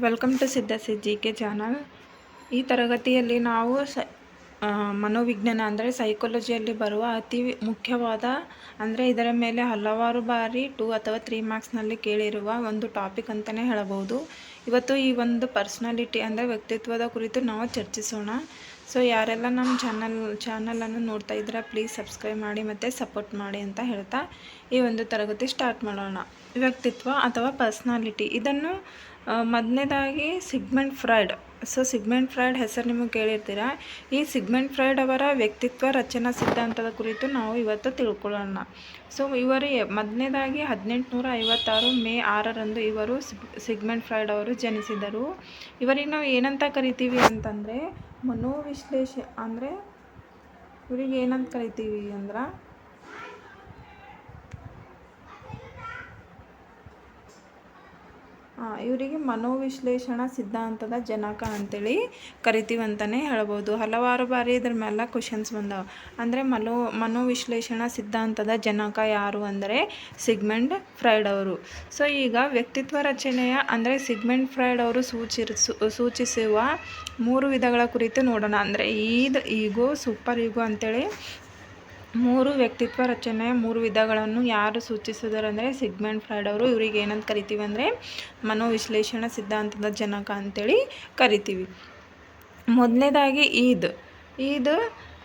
Welcome to Siddhasi G K channel ಈ ತರಗತಿಯಲ್ಲಿ ನಾವು ಸ ಮನೋವಿಜ್ಞಾನ ಅಂದರೆ ಸೈಕೋಲಜಿಯಲ್ಲಿ ಬರುವ ಅತಿ ಮುಖ್ಯವಾದ ಅಂದರೆ ಇದರ ಮೇಲೆ ಹಲವಾರು ಬಾರಿ ಟೂ ಅಥವಾ ತ್ರೀ ಮಾರ್ಕ್ಸ್ನಲ್ಲಿ ಕೇಳಿರುವ ಒಂದು ಟಾಪಿಕ್ ಅಂತಲೇ ಹೇಳಬಹುದು. ಇವತ್ತು ಈ ಒಂದು ಪರ್ಸ್ನಾಲಿಟಿ ಅಂದರೆ ವ್ಯಕ್ತಿತ್ವದ ಕುರಿತು ನಾವು ಚರ್ಚಿಸೋಣ. ಸೊ ಯಾರೆಲ್ಲ ನಮ್ಮ ಚಾನಲ್ ಚಾನಲನ್ನು ನೋಡ್ತಾ ಇದ್ದೀರಾ ಪ್ಲೀಸ್ ಸಬ್ಸ್ಕ್ರೈಬ್ ಮಾಡಿ ಮತ್ತು ಸಪೋರ್ಟ್ ಮಾಡಿ ಅಂತ ಹೇಳ್ತಾ ಈ ಒಂದು ತರಗತಿ ಸ್ಟಾರ್ಟ್ ಮಾಡೋಣ. ವ್ಯಕ್ತಿತ್ವ ಅಥವಾ ಪರ್ಸ್ನಾಲಿಟಿ ಇದನ್ನು ಮೊದಲನೇದಾಗಿ Sigmund Freud so Sigmund Freud ಹೆಸರು ನಿಮಗೆ ಕೇಳಿರ್ತೀರಾ? ಈ ಸಿಗ್ಮೆಂಟ್ ಫ್ರಾಯ್ಡ್ ಅವರ ವ್ಯಕ್ತಿತ್ವ ರಚನಾ ಸಿದ್ಧಾಂತದ ಕುರಿತು ನಾವು ಇವತ್ತು ತಿಳ್ಕೊಳ್ಳೋಣ. ಸೊ ಇವರು ಮೊದಲನೇದಾಗಿ ಹದಿನೆಂಟುನೂರ ಐವತ್ತಾರು ಮೇ ಆರರಂದು ಇವರು ಸಿಗ್ ಸಿಗ್ಮೆಂಟ್ ಫ್ರಾಯ್ಡ್ ಅವರು ಜನಿಸಿದರು. ಇವರಿಗೆ ನಾವು ಏನಂತ ಕರಿತೀವಿ ಅಂತಂದರೆ ಮನೋವಿಶ್ಲೇಷ ಅಂದರೆ ಇವ್ರಿಗೆ ಏನಂತ ಕರಿತೀವಿ ಅಂದ್ರೆ ಇವರಿಗೆ ಮನೋವಿಶ್ಲೇಷಣಾ ಸಿದ್ಧಾಂತದ ಜನಕ ಅಂತೇಳಿ ಕರಿತೀವಿ ಅಂತಲೇ ಹೇಳ್ಬೋದು. ಹಲವಾರು ಬಾರಿ ಇದ್ರ ಮೇಲೆ ಕ್ವಶನ್ಸ್ ಬಂದಾವೆ. ಅಂದರೆ ಮನೋ, ಮನೋವಿಶ್ಲೇಷಣಾ ಸಿದ್ಧಾಂತದ ಜನಕ ಯಾರು ಅಂದರೆ ಸಿಗ್ಮೆಂಟ್ ಫ್ರೈಡ್ ಅವರು. ಸೊ ಈಗ ವ್ಯಕ್ತಿತ್ವ ರಚನೆಯ ಅಂದರೆ ಸಿಗ್ಮೆಂಟ್ ಫ್ರೈಡ್ ಅವರು ಸೂಚಿಸು ಸೂಚಿಸುವ ಮೂರು ವಿಧಗಳ ಕುರಿತು ನೋಡೋಣ. ಅಂದರೆ ಈದ್, ಈಗೋ, ಸೂಪರ್ ಈಗೋ ಅಂತೇಳಿ ಮೂರು ವ್ಯಕ್ತಿತ್ವ ರಚನೆಯ ಮೂರು ವಿಧಗಳನ್ನು ಯಾರು ಸೂಚಿಸಿದರು ಅಂದರೆ ಸಿಗ್ಮೆಂಟ್ ಫ್ರಾಯ್ಡ್ ಅವರು. ಇವರಿಗೆ ಏನಂತ ಕರಿತೀವಿ ಅಂದರೆ ಮನೋವಿಶ್ಲೇಷಣ ಸಿದ್ಧಾಂತದ ಜನಕ ಅಂತೇಳಿ ಕರಿತೀವಿ. ಮೊದಲನೇದಾಗಿ ಈದ್. ಈದ್,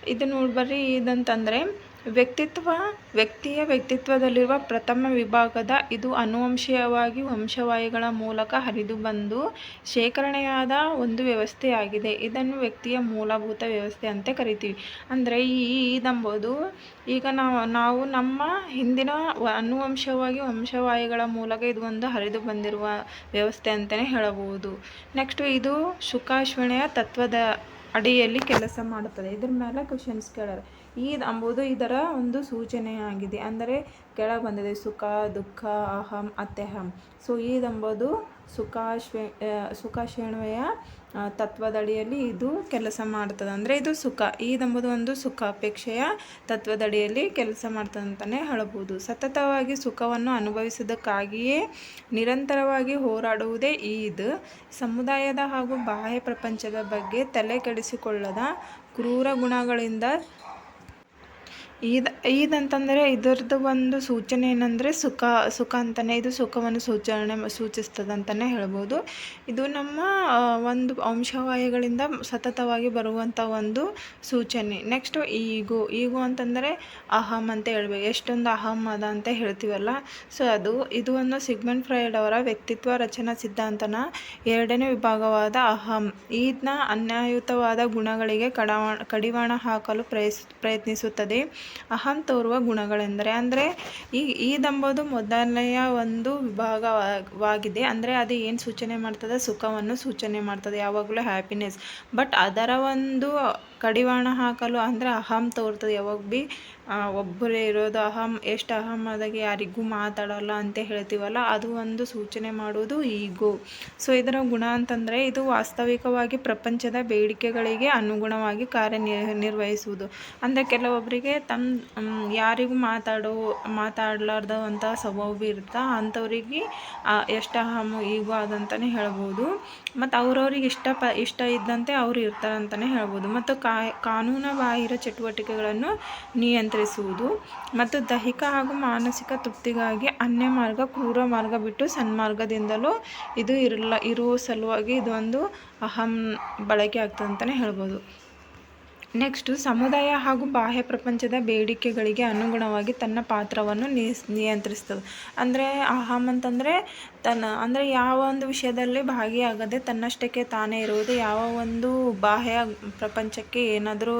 ಇದು ನೋಡ್ಬರ್ರಿ ಈದ್ ಅಂತಂದರೆ ವ್ಯಕ್ತಿತ್ವ, ವ್ಯಕ್ತಿಯ ವ್ಯಕ್ತಿತ್ವದಲ್ಲಿರುವ ಪ್ರಥಮ ವಿಭಾಗದ ಇದು ಅನುವಂಶೀಯವಾಗಿ ವಂಶವಾಹಿಗಳ ಮೂಲಕ ಹರಿದು ಬಂದು ಶೇಖರಣೆಯಾದ ಒಂದು ವ್ಯವಸ್ಥೆಯಾಗಿದೆ. ಇದನ್ನು ವ್ಯಕ್ತಿಯ ಮೂಲಭೂತ ವ್ಯವಸ್ಥೆ ಅಂತ ಕರಿತೀವಿ. ಅಂದರೆ ಈ ಇದಂಬುದು ಈಗ ನಾವು ನಾವು ನಮ್ಮ ಹಿಂದಿನ ಅನುವಂಶವಾಗಿ ವಂಶವಾಹಿಗಳ ಮೂಲಕ ಇದು ಒಂದು ಹರಿದು ಬಂದಿರುವ ವ್ಯವಸ್ಥೆ ಅಂತಲೇ ಹೇಳಬಹುದು. ನೆಕ್ಸ್ಟ್ ಇದು ಶುಕಾಶ್ವಣೆಯ ತತ್ವದ ಅಡಿಯಲ್ಲಿ ಕೆಲಸ ಮಾಡುತ್ತದೆ. ಇದ್ರ ಮೇಲೆ ಕ್ವಶನ್ಸ್ ಕೇಳಾರೆ. ಈದ್ ಎಂಬುದು ಇದರ ಒಂದು ಸೂಚನೆಯಾಗಿದೆ. ಅಂದರೆ ಕೆಳ ಬಂದಿದೆ, ಸುಖ, ದುಃಖ, ಅಹಂ ಅತ್ಯಹಂ ಸೊ, ಈದ್ ಎಂಬುದು ಸುಖಾಶ್ವೆ ಸುಖ ತತ್ವದಡಿಯಲ್ಲಿ ಇದು ಕೆಲಸ ಮಾಡ್ತದೆ. ಅಂದರೆ ಇದು ಸುಖ. ಈದೆಂಬುದು ಒಂದು ಸುಖ ಅಪೇಕ್ಷೆಯ ತತ್ವದಡಿಯಲ್ಲಿ ಕೆಲಸ ಮಾಡ್ತದೆ ಅಂತಲೇ ಹೇಳಬಹುದು. ಸತತವಾಗಿ ಸುಖವನ್ನು ಅನುಭವಿಸುವುದಕ್ಕಾಗಿಯೇ ನಿರಂತರವಾಗಿ ಹೋರಾಡುವುದೇ ಈದ್. ಸಮುದಾಯದ ಹಾಗೂ ಬಾಹ್ಯ ಪ್ರಪಂಚದ ಬಗ್ಗೆ ತಲೆ ಕೆಡಿಸಿಕೊಳ್ಳದ ಕ್ರೂರ ಗುಣಗಳಿಂದ ಈದ್ ಈದ್ ಅಂತಂದರೆ ಇದರದ್ದು ಒಂದು ಸೂಚನೆ ಏನಂದರೆ ಸುಖ ಸುಖ ಅಂತಲೇ ಇದು ಸುಖವನ್ನು ಸೂಚನೆ ಸೂಚಿಸ್ತದೆ ಅಂತಲೇ ಹೇಳ್ಬೋದು. ಇದು ನಮ್ಮ ಒಂದು ವಂಶವಾಹಿಗಳಿಂದ ಸತತವಾಗಿ ಬರುವಂಥ ಒಂದು ಸೂಚನೆ. ನೆಕ್ಸ್ಟು ಈಗೋ ಈಗೋ ಅಂತಂದರೆ ಅಹಂ ಅಂತ ಹೇಳ್ಬೇಕು. ಎಷ್ಟೊಂದು ಅಹಂ ಅದ ಅಂತ ಹೇಳ್ತೀವಲ್ಲ. ಸೊ ಅದು, ಇದು ಒಂದು ಸಿಗ್ಮೆಂಟ್ ಫ್ರೈಡ್ ಅವರ ವ್ಯಕ್ತಿತ್ವ ರಚನಾ ಸಿದ್ಧಾಂತನ ಎರಡನೇ ವಿಭಾಗವಾದ ಅಹಂ. ಈದ್ನ ಅನ್ಯಾಯುತವಾದ ಗುಣಗಳಿಗೆ ಕಡವಾ, ಕಡಿವಾಣ ಹಾಕಲು ಪ್ರಯಸ್, ಪ್ರಯತ್ನಿಸುತ್ತದೆ. ಅಹಂ ತೋರುವ ಗುಣಗಳೆಂದರೆ, ಅಂದರೆ ಈ ಈದಂಬುದು ಮೊದಲನೆಯ ಒಂದು ವಿಭಾಗವಾಗಿದೆ. ಅಂದರೆ ಅದು ಏನು ಸೂಚನೆ ಮಾಡ್ತದೆ? ಸುಖವನ್ನು ಸೂಚನೆ ಮಾಡ್ತದೆ, ಯಾವಾಗಲೂ ಹ್ಯಾಪಿನೆಸ್ ಬಟ್ ಅದರ ಒಂದು ಕಡಿವಾಣ ಹಾಕಲು, ಅಂದರೆ ಅಹಂ ತೋರ್ತದೆ, ಯಾವಾಗ ಭೀ ಒಬ್ಬರೇ ಇರೋದು ಅಹಂ, ಎಷ್ಟು ಅಹಂ ಆದಾಗ ಯಾರಿಗೂ ಮಾತಾಡಲ್ಲ ಅಂತ ಹೇಳ್ತೀವಲ್ಲ, ಅದು ಒಂದು ಸೂಚನೆ ಮಾಡುವುದು ಈಗೋ. ಸೊ, ಇದರ ಗುಣ ಅಂತಂದರೆ ಇದು ವಾಸ್ತವಿಕವಾಗಿ ಪ್ರಪಂಚದ ಬೇಡಿಕೆಗಳಿಗೆ ಅನುಗುಣವಾಗಿ ಕಾರ್ಯ ನಿರ್ವಹಿಸುವುದು ಅಂದರೆ ಕೆಲವೊಬ್ಬರಿಗೆ ತಮ್ಮ ಯಾರಿಗೂ ಮಾತಾಡೋ ಮಾತಾಡಲಾರ್ದಂಥ ಸ್ವಭಾವ ಇರ್ತಾ ಅಂಥವ್ರಿಗೆ ಎಷ್ಟು ಅಹಂ, ಈಗೋ ಅದಂತಲೇ ಹೇಳ್ಬೋದು. ಮತ್ತು ಅವ್ರವ್ರಿಗೆ ಇಷ್ಟ ಪ, ಇಷ್ಟ ಇದ್ದಂತೆ ಅವ್ರು ಇರ್ತಾರೆ ಅಂತಲೇ ಹೇಳ್ಬೋದು. ಮತ್ತು ಕಾನೂನು ಬಾಹಿರ ಚಟುವಟಿಕೆಗಳನ್ನು ನಿಯಂತ್ರಿಸುವುದು ಮತ್ತು ದೈಹಿಕ ಹಾಗೂ ಮಾನಸಿಕ ತೃಪ್ತಿಗಾಗಿ ಅನ್ಯ ಮಾರ್ಗ ಕ್ರೂರ ಮಾರ್ಗ ಬಿಟ್ಟು ಸನ್ಮಾರ್ಗದಿಂದಲೂ ಇದು ಇರಲ್ಲ, ಇರುವ ಸಲುವಾಗಿ ಇದೊಂದು ಅಹಂ ಬಳಕೆ ಆಗ್ತದೆ ಅಂತಲೇ ಹೇಳ್ಬೋದು. ನೆಕ್ಸ್ಟು, ಸಮುದಾಯ ಹಾಗೂ ಬಾಹ್ಯ ಪ್ರಪಂಚದ ಬೇಡಿಕೆಗಳಿಗೆ ಅನುಗುಣವಾಗಿ ತನ್ನ ಪಾತ್ರವನ್ನು ನಿಯಂತ್ರಿಸ್ತದೆ. ಅಂದರೆ ಅಹಂ ಅಂತಂದರೆ ತನ್ನ, ಅಂದರೆ ಯಾವ ಒಂದು ವಿಷಯದಲ್ಲಿ ಭಾಗಿಯಾಗದೆ ತನ್ನಷ್ಟಕ್ಕೆ ತಾನೇ ಇರುವುದು, ಯಾವ ಒಂದು ಬಾಹ್ಯ ಪ್ರಪಂಚಕ್ಕೆ ಏನಾದರೂ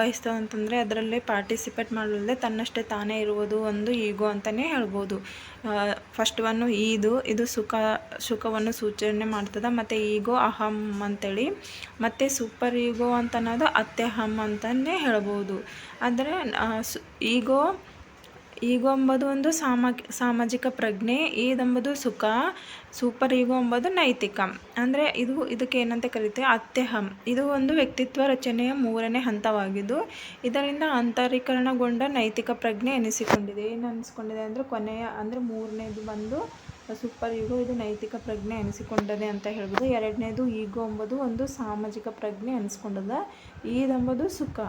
ಬಯಸ್ತದೆ ಅಂತಂದರೆ ಅದರಲ್ಲಿ ಪಾರ್ಟಿಸಿಪೇಟ್ ಮಾಡಲ್ಲದೆ ತನ್ನಷ್ಟೇ ತಾನೇ ಇರುವುದು ಒಂದು ಈಗೋ ಅಂತಲೇ ಹೇಳ್ಬೋದು. ಫಸ್ಟ್ ಒನ್ನು ಈದು, ಇದು ಸುಖ, ಸುಖವನ್ನು ಸೂಚನೆ ಮಾಡ್ತದೆ, ಮತ್ತು ಈಗೋ ಅಹಂ ಅಂತೇಳಿ, ಮತ್ತು ಸೂಪರ್ ಈಗೋ ಅಂತ ಅನ್ನೋದು ಅತ್ಯಹಂ ಅಂತಲೇ ಹೇಳ್ಬೋದು. ಅಂದರೆ ಈಗೋ ಈಗೋ ಅಂಬೋದು ಒಂದು ಸಾಮಾ, ಸಾಮಾಜಿಕ ಪ್ರಜ್ಞೆ, ಈದಂಬುದು ಸುಖ, ಸೂಪರ್ ಈಗೋ ಅಂಬೋದು ನೈತಿಕ. ಅಂದರೆ ಇದು ಇದಕ್ಕೆ ಏನಂತ ಕರಿತೀವಿ? ಅತ್ಯಹಂ ಇದು ಒಂದು ವ್ಯಕ್ತಿತ್ವ ರಚನೆಯ ಮೂರನೇ ಹಂತವಾಗಿದ್ದು, ಇದರಿಂದ ಅಂತರೀಕರಣಗೊಂಡ ನೈತಿಕ ಪ್ರಜ್ಞೆ ಎನಿಸಿಕೊಂಡಿದೆ. ಏನು ಅನಿಸ್ಕೊಂಡಿದೆ ಅಂದರೆ ಕೊನೆಯ, ಅಂದರೆ ಮೂರನೇದು ಬಂದು ಸೂಪರ್ ಈಗೋ, ಇದು ನೈತಿಕ ಪ್ರಜ್ಞೆ ಅನಿಸಿಕೊಂಡದೆ ಅಂತ ಹೇಳ್ಬೋದು. ಎರಡನೇದು ಈಗೋ ಅಂಬೋದು ಒಂದು ಸಾಮಾಜಿಕ ಪ್ರಜ್ಞೆ ಅನಿಸ್ಕೊಂಡದ ಈದಂಬುದು ಸುಖ.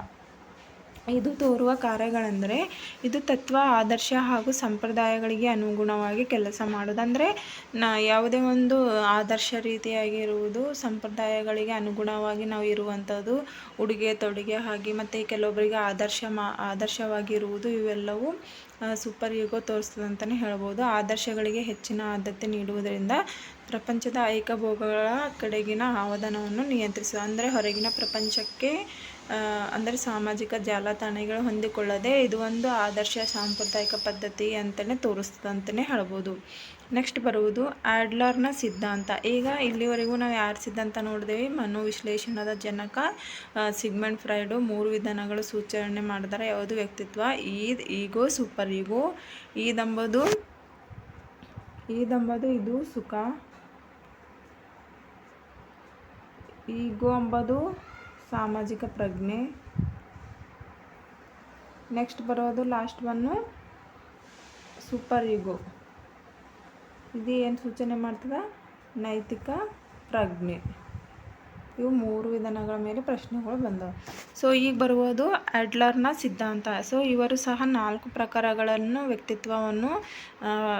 ಇದು ತೋರುವ ಕಾರ್ಯಗಳೆಂದರೆ ಇದು ತತ್ವ, ಆದರ್ಶ ಹಾಗೂ ಸಂಪ್ರದಾಯಗಳಿಗೆ ಅನುಗುಣವಾಗಿ ಕೆಲಸ ಮಾಡೋದಂದರೆ ನಾ, ಯಾವುದೇ ಒಂದು ಆದರ್ಶ ರೀತಿಯಾಗಿರುವುದು ಸಂಪ್ರದಾಯಗಳಿಗೆ ಅನುಗುಣವಾಗಿ ನಾವು ಇರುವಂಥದ್ದು. ಉಡುಗೆ, ತೊಡುಗೆ ಹಾಗೆ ಮತ್ತು ಕೆಲವೊಬ್ಬರಿಗೆ ಆದರ್ಶ ಮಾ, ಆದರ್ಶವಾಗಿರುವುದು ಇವೆಲ್ಲವೂ ಸೂಪರ್ ಈಗೋ ತೋರಿಸ್ತದೆ ಅಂತಲೇ ಹೇಳ್ಬೋದು. ಆದರ್ಶಗಳಿಗೆ ಹೆಚ್ಚಿನ ಆದ್ಯತೆ ನೀಡುವುದರಿಂದ ಪ್ರಪಂಚದ ಐಕಭೋಗಗಳ ಕಡೆಗಿನ ಆವಧನವನ್ನು ನಿಯಂತ್ರಿಸುವ ಅಂದರೆ ಹೊರಗಿನ ಪ್ರಪಂಚಕ್ಕೆ ಅಂದರೆ ಸಾಮಾಜಿಕ ಜಾಲತಾಣಗಳು ಹೊಂದಿಕೊಳ್ಳದೆ ಇದು ಒಂದು ಆದರ್ಶ ಸಾಂಪ್ರದಾಯಿಕ ಪದ್ಧತಿ ಅಂತಲೇ ತೋರಿಸ್ತದೆ ಅಂತಲೇ ಹೇಳ್ಬೋದು. ನೆಕ್ಸ್ಟ್ ಬರುವುದು ಆಡ್ಲರ್ನ ಸಿದ್ಧಾಂತ. ಈಗ ಇಲ್ಲಿವರೆಗೂ ನಾವು ಯಾರು ಸಿದ್ಧಾಂತ ನೋಡಿದೆವಿ? ಮನೋವಿಶ್ಲೇಷಣದ ಜನಕ ಸಿಗ್ಮೆಂಟ್ ಫ್ರೈಡು ಮೂರು ವಿಧಾನಗಳು ಸೂಚನೆ ಮಾಡಿದಾರೆ. ಯಾವುದು? ವ್ಯಕ್ತಿತ್ವ, ಈದ್, ಈಗೋ, ಸೂಪರ್ ಈಗೋ. ಈದಂಬುದು ಈದಂಬುದು ಇದು ಸುಖ. ಈಗೋ ಅಂಬದು ಸಾಮಾಜಿಕ ಪ್ರಜ್ಞೆ. ನೆಕ್ಸ್ಟ್ ಬರೋದು ಲಾಸ್ಟ್ ಒನ್ನು ಸೂಪರ್ ಈಗೋ ಇದು ಏನು ಸೂಚನೆ ಮಾಡ್ತದೆ? ನೈತಿಕ ಪ್ರಜ್ಞೆ. ಇವು ಮೂರು ವಿಧಾನಗಳ ಮೇಲೆ ಪ್ರಶ್ನೆಗಳು ಬಂದವು. ಸೊ ಈಗ ಬರುವುದು ಅಡ್ಲರ್ನ ಸಿದ್ಧಾಂತ. ಸೊ ಇವರು ಸಹ ನಾಲ್ಕು ಪ್ರಕಾರಗಳನ್ನು ವ್ಯಕ್ತಿತ್ವವನ್ನು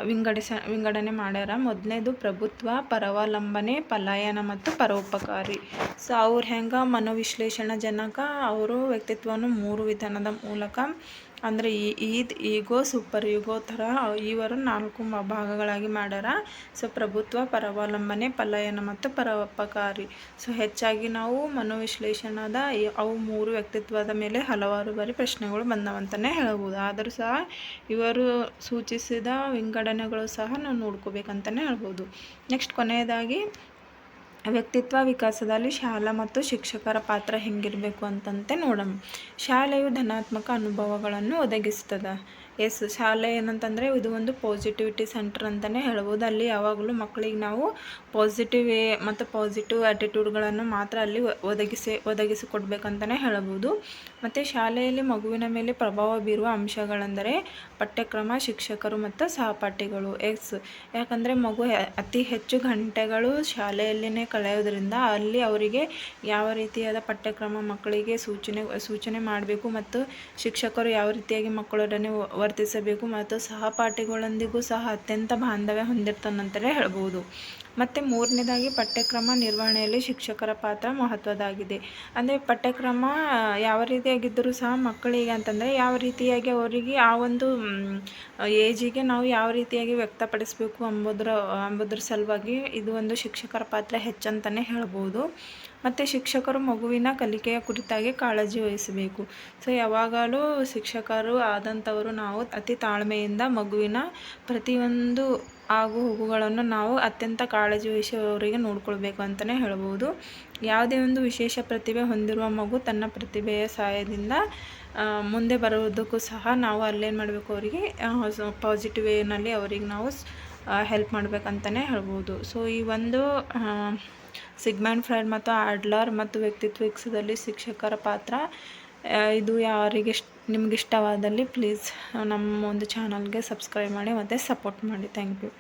ವಿಂಗಡಿಸ, ವಿಂಗಡಣೆ ಮಾಡ್ಯಾರ. ಮೊದಲನೇದು ಪ್ರಭುತ್ವ, ಪರಾವಲಂಬನೆ, ಪಲಾಯನ ಮತ್ತು ಪರೋಪಕಾರಿ. ಸೊ ಅವ್ರು ಹೆಂಗೆ ಮನೋವಿಶ್ಲೇಷಣಾ ಜನಕ, ಅವರು ವ್ಯಕ್ತಿತ್ವವನ್ನು ಮೂರು ವಿಧಾನದ ಮೂಲಕ ಅಂದರೆ ಈದ್, ಈಗೋ, ಸೂಪರ್ ಈಗೋ ಥರ ಇವರು ನಾಲ್ಕು ಭಾಗಗಳಾಗಿ ಮಾಡ್ಯಾರ. ಸೊ, ಪ್ರಭುತ್ವ, ಪರಾವಲಂಬನೆ, ಪಲಾಯನ ಮತ್ತು ಪರೋಪಕಾರಿ. ಸೊ, ಹೆಚ್ಚಾಗಿ ನಾವು ಮನೋವಿಶ್ಲೇಷಣದ ಅವು ಮೂರು ವ್ಯಕ್ತಿತ್ವದ ಮೇಲೆ ಹಲವಾರು ಬಾರಿ ಪ್ರಶ್ನೆಗಳು ಬಂದವಂತಲೇ ಹೇಳ್ಬೋದು. ಆದರೂ ಸಹ ಇವರು ಸೂಚಿಸಿದ ವಿಂಗಡಣೆಗಳು ಸಹ ನಾವು ನೋಡ್ಕೋಬೇಕಂತಲೇ ಹೇಳ್ಬೋದು. ನೆಕ್ಸ್ಟ್ ಕೊನೆಯದಾಗಿ ವ್ಯಕ್ತಿತ್ವ ವಿಕಾಸದಲ್ಲಿ ಶಾಲಾ ಮತ್ತು ಶಿಕ್ಷಕರ ಪಾತ್ರ ಹೆಂಗಿರಬೇಕು ಅಂತಂತೆ ನೋಡೋಣ. ಶಾಲೆಯು ಧನಾತ್ಮಕ ಅನುಭವಗಳನ್ನು ಒದಗಿಸ್ತದೆ. ಎಸ್, ಶಾಲೆ ಏನಂತಂದರೆ ಇದು ಒಂದು ಪಾಸಿಟಿವಿಟಿ ಸೆಂಟರ್ ಅಂತಲೇ ಹೇಳ್ಬೋದು. ಅಲ್ಲಿ ಯಾವಾಗಲೂ ಮಕ್ಕಳಿಗೆ ನಾವು ಪಾಸಿಟಿವ್ ವೇ ಮತ್ತು ಪಾಸಿಟಿವ್ ಆ್ಯಟಿಟ್ಯೂಡ್ಗಳನ್ನು ಮಾತ್ರ ಅಲ್ಲಿ ಒದಗಿಸಿ ಒದಗಿಸಿಕೊಡ್ಬೇಕಂತಲೇ ಹೇಳ್ಬೋದು. ಮತ್ತು ಶಾಲೆಯಲ್ಲಿ ಮಗುವಿನ ಮೇಲೆ ಪ್ರಭಾವ ಬೀರುವ ಅಂಶಗಳೆಂದರೆ ಪಠ್ಯಕ್ರಮ, ಶಿಕ್ಷಕರು ಮತ್ತು ಸಹಪಾಠಿಗಳು. ಎಸ್, ಯಾಕಂದರೆ ಮಗು ಅತಿ ಹೆಚ್ಚು ಗಂಟೆಗಳು ಶಾಲೆಯಲ್ಲಿನೇ ಕಳೆಯೋದ್ರಿಂದ ಅಲ್ಲಿ ಅವರಿಗೆ ಯಾವ ರೀತಿಯಾದ ಪಠ್ಯಕ್ರಮ ಮಕ್ಕಳಿಗೆ ಸೂಚನೆ ಸೂಚನೆ ಮಾಡಬೇಕು ಮತ್ತು ಶಿಕ್ಷಕರು ಯಾವ ರೀತಿಯಾಗಿ ಮಕ್ಕಳೊಡನೆ ವರ್ತಿಸಬೇಕು ಮತ್ತು ಸಹಪಾಠಿಗಳೊಂದಿಗೂ ಸಹ ಅತ್ಯಂತ ಬಾಂಧವ್ಯ ಹೊಂದಿರ್ತಾನಂತಲೇ ಹೇಳ್ಬೋದು. ಮತ್ತು ಮೂರನೇದಾಗಿ ಪಠ್ಯಕ್ರಮ ನಿರ್ವಹಣೆಯಲ್ಲಿ ಶಿಕ್ಷಕರ ಪಾತ್ರ ಮಹತ್ವದಾಗಿದೆ ಅಂದರೆ ಪಠ್ಯಕ್ರಮ ಯಾವ ರೀತಿಯಾಗಿದ್ದರೂ ಸಹ ಮಕ್ಕಳಿಗೆ ಅಂತಂದರೆ ಯಾವ ರೀತಿಯಾಗಿ ಅವರಿಗೆ ಆ ಒಂದು ಏಜಿಗೆ ನಾವು ಯಾವ ರೀತಿಯಾಗಿ ವ್ಯಕ್ತಪಡಿಸಬೇಕು ಎಂಬುದರ ಅಂಬೋದ್ರ ಸಲುವಾಗಿ ಇದು ಒಂದು ಶಿಕ್ಷಕರ ಪಾತ್ರ ಹೆಚ್ಚಂತಲೇ ಹೇಳ್ಬೋದು. ಮತ್ತು ಶಿಕ್ಷಕರು ಮಗುವಿನ ಕಲಿಕೆಯ ಕುರಿತಾಗಿ ಕಾಳಜಿ ವಹಿಸಬೇಕು. ಸೊ, ಯಾವಾಗಲೂ ಶಿಕ್ಷಕರು ಆದಂಥವರು ನಾವು ಅತಿ ತಾಳ್ಮೆಯಿಂದ ಮಗುವಿನ ಪ್ರತಿಯೊಂದು ಆಗು ಹೋಗುಗಳನ್ನು ನಾವು ಅತ್ಯಂತ ಕಾಳಜಿ ವಹಿಸುವವರಿಗೆ ನೋಡ್ಕೊಳ್ಬೇಕು ಅಂತಲೇ ಹೇಳ್ಬೋದು. ಯಾವುದೇ ಒಂದು ವಿಶೇಷ ಪ್ರತಿಭೆ ಹೊಂದಿರುವ ಮಗು ತನ್ನ ಪ್ರತಿಭೆಯ ಸಹಾಯದಿಂದ ಮುಂದೆ ಬರುವುದಕ್ಕೂ ಸಹ ನಾವು ಅಲ್ಲೇನು ಮಾಡಬೇಕು ಅವರಿಗೆ? ಪಾಸಿಟಿವ್ ವೇನಲ್ಲಿ ಅವರಿಗೆ ನಾವು ಹೆಲ್ಪ್ ಮಾಡಬೇಕಂತಲೇ ಹೇಳ್ಬೋದು. ಸೊ ಈ ಒಂದು ಸಿಗ್ಮ್ಯಾಂಡ್ ಫ್ರೈಡ್ ಮತ್ತು ಆಡ್ಲರ್ ಮತ್ತು ವ್ಯಕ್ತಿತ್ವ ವಿಕಸದಲ್ಲಿ ಶಿಕ್ಷಕರ ಪಾತ್ರ ಇದು ಯಾರಿಗೆ ನಿಮ್ಗೆ ಇಷ್ಟವಾದಲ್ಲಿ ಪ್ಲೀಸ್ ನಮ್ಮ ಒಂದು ಚಾನಲ್ಗೆ ಸಬ್ಸ್ಕ್ರೈಬ್ ಮಾಡಿ ಮತ್ತು ಸಪೋರ್ಟ್ ಮಾಡಿ. Thank you